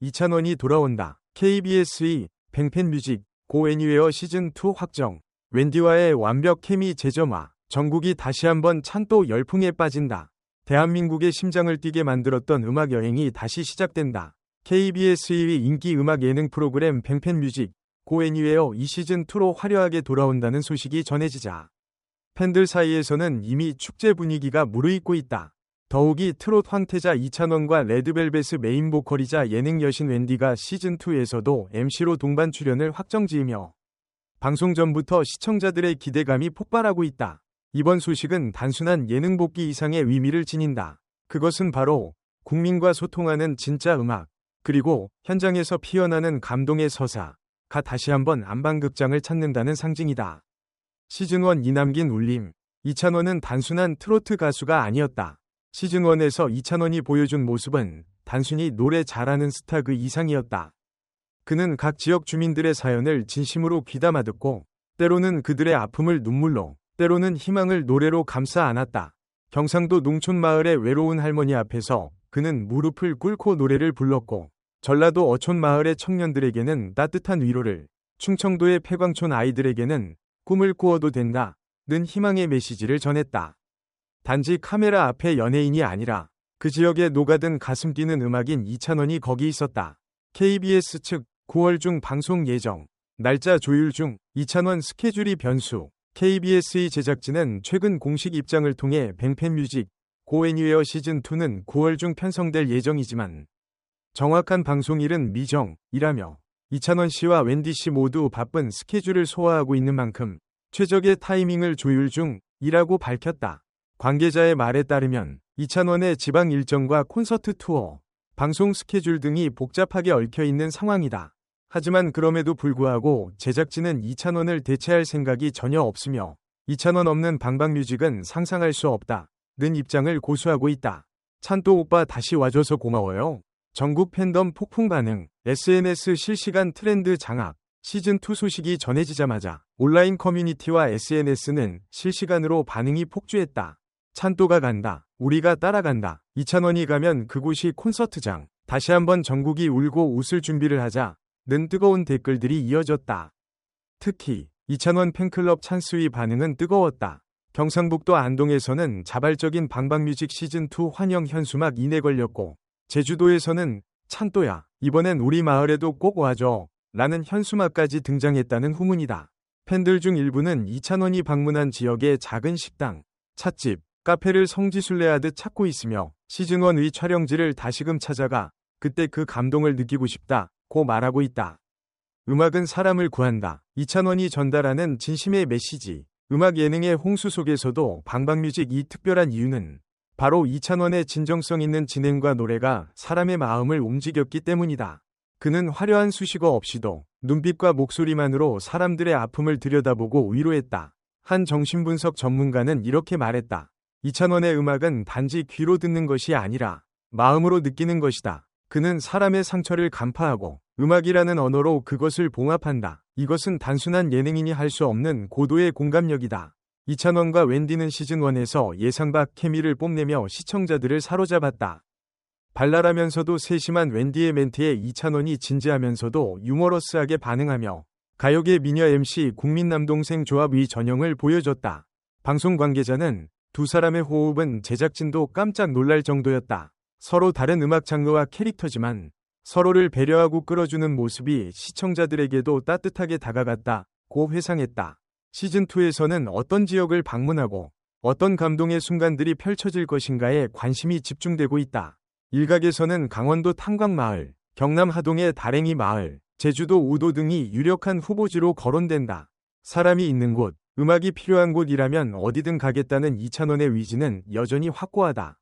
이찬원이 돌아온다. KBS2 뱅펜뮤직 고 애니웨어 시즌2 확정. 웬디와의 완벽 케미 재점화. 전국이 다시 한번 찬또 열풍에 빠진다. 대한민국의 심장을 뛰게 만들었던 음악 여행이 다시 시작된다. KBS2의 인기 음악 예능 프로그램 뱅펜뮤직 고 애니웨어 이 시즌2로 화려하게 돌아온다는 소식이 전해지자 팬들 사이에서는 이미 축제 분위기가 무르익고 있다. 더욱이 트롯 황태자 이찬원과 레드벨벳의 메인 보컬이자 예능 여신 웬디가 시즌2에서도 MC로 동반 출연을 확정 지으며 방송 전부터 시청자들의 기대감이 폭발하고 있다. 이번 소식은 단순한 예능 복귀 이상의 의미를 지닌다. 그것은 바로 국민과 소통하는 진짜 음악, 그리고 현장에서 피어나는 감동의 서사가 다시 한번 안방극장을 찾는다는 상징이다. 시즌1 이남긴 울림, 이찬원은 단순한 트로트 가수가 아니었다. 시즌1에서 이찬원이 보여준 모습은 단순히 노래 잘하는 스타 그 이상이었다. 그는 각 지역 주민들의 사연을 진심으로 귀담아 듣고 때로는 그들의 아픔을 눈물로 때로는 희망을 노래로 감싸 안았다. 경상도 농촌 마을의 외로운 할머니 앞에서 그는 무릎을 꿇고 노래를 불렀고 전라도 어촌 마을의 청년들에게는 따뜻한 위로를 충청도의 폐광촌 아이들에게는 꿈을 꾸어도 된다. 는 희망의 메시지를 전했다. 단지 카메라 앞에 연예인이 아니라 그 지역에 녹아든 가슴 뛰는 음악인 이찬원이 거기 있었다. KBS 측 9월 중 방송 예정, 날짜 조율 중 이찬원 스케줄이 변수, KBS의 제작진은 최근 공식 입장을 통해 뱅펜뮤직 고애니웨어 시즌2는 9월 중 편성될 예정이지만 정확한 방송일은 미정이라며 이찬원 씨와 웬디 씨 모두 바쁜 스케줄을 소화하고 있는 만큼 최적의 타이밍을 조율 중이라고 밝혔다. 관계자의 말에 따르면 이찬원의 지방 일정과 콘서트 투어, 방송 스케줄 등이 복잡하게 얽혀 있는 상황이다. 하지만 그럼에도 불구하고 제작진은 이찬원을 대체할 생각이 전혀 없으며 이찬원 없는 방방뮤직은 상상할 수 없다. 는 입장을 고수하고 있다. 찬또 오빠 다시 와줘서 고마워요. 전국 팬덤 폭풍 반응, SNS 실시간 트렌드 장악, 시즌2 소식이 전해지자마자 온라인 커뮤니티와 SNS는 실시간으로 반응이 폭주했다. 찬또가 간다. 우리가 따라간다. 이찬원이 가면 그곳이 콘서트장. 다시 한번 전국이 울고 웃을 준비를 하자. 는 뜨거운 댓글들이 이어졌다. 특히 이찬원 팬클럽 찬스위 반응은 뜨거웠다. 경상북도 안동에서는 자발적인 방방뮤직 시즌2 환영 현수막 이내 걸렸고 제주도에서는 찬또야 이번엔 우리 마을에도 꼭 와줘 라는 현수막까지 등장했다는 후문이다. 팬들 중 일부는 이찬원이 방문한 지역의 작은 식당, 찻집, 카페를 성지순례하듯 찾고 있으며 시즌1의 촬영지를 다시금 찾아가 그때 그 감동을 느끼고 싶다 고 말하고 있다. 음악은 사람을 구한다. 이찬원이 전달하는 진심의 메시지. 음악 예능의 홍수 속에서도 방방뮤직 이 특별한 이유는 바로 이찬원의 진정성 있는 진행과 노래가 사람의 마음을 움직였기 때문이다. 그는 화려한 수식어 없이도 눈빛과 목소리만으로 사람들의 아픔을 들여다보고 위로했다. 한 정신분석 전문가는 이렇게 말했다. 이찬원의 음악은 단지 귀로 듣는 것이 아니라 마음으로 느끼는 것이다. 그는 사람의 상처를 간파하고 음악이라는 언어로 그것을 봉합한다. 이것은 단순한 예능인이 할 수 없는 고도의 공감력이다. 이찬원과 웬디는 시즌1에서 예상 밖 케미를 뽐내며 시청자들을 사로잡았다. 발랄하면서도 세심한 웬디의 멘트에 이찬원이 진지하면서도 유머러스하게 반응하며 가요계 미녀 MC 국민 남동생 조합의 전형을 보여줬다. 방송 관계자는 두 사람의 호흡은 제작진도 깜짝 놀랄 정도였다. 서로 다른 음악 장르와 캐릭터지만 서로를 배려하고 끌어주는 모습이 시청자들에게도 따뜻하게 다가갔다. 고 회상했다. 시즌2에서는 어떤 지역을 방문하고 어떤 감동의 순간들이 펼쳐질 것인가에 관심이 집중되고 있다. 일각에서는 강원도 탄광마을, 경남 하동의 다랭이 마을, 제주도 우도 등이 유력한 후보지로 거론된다. 사람이 있는 곳, 음악이 필요한 곳이라면 어디든 가겠다는 이찬원의 의지는 여전히 확고하다.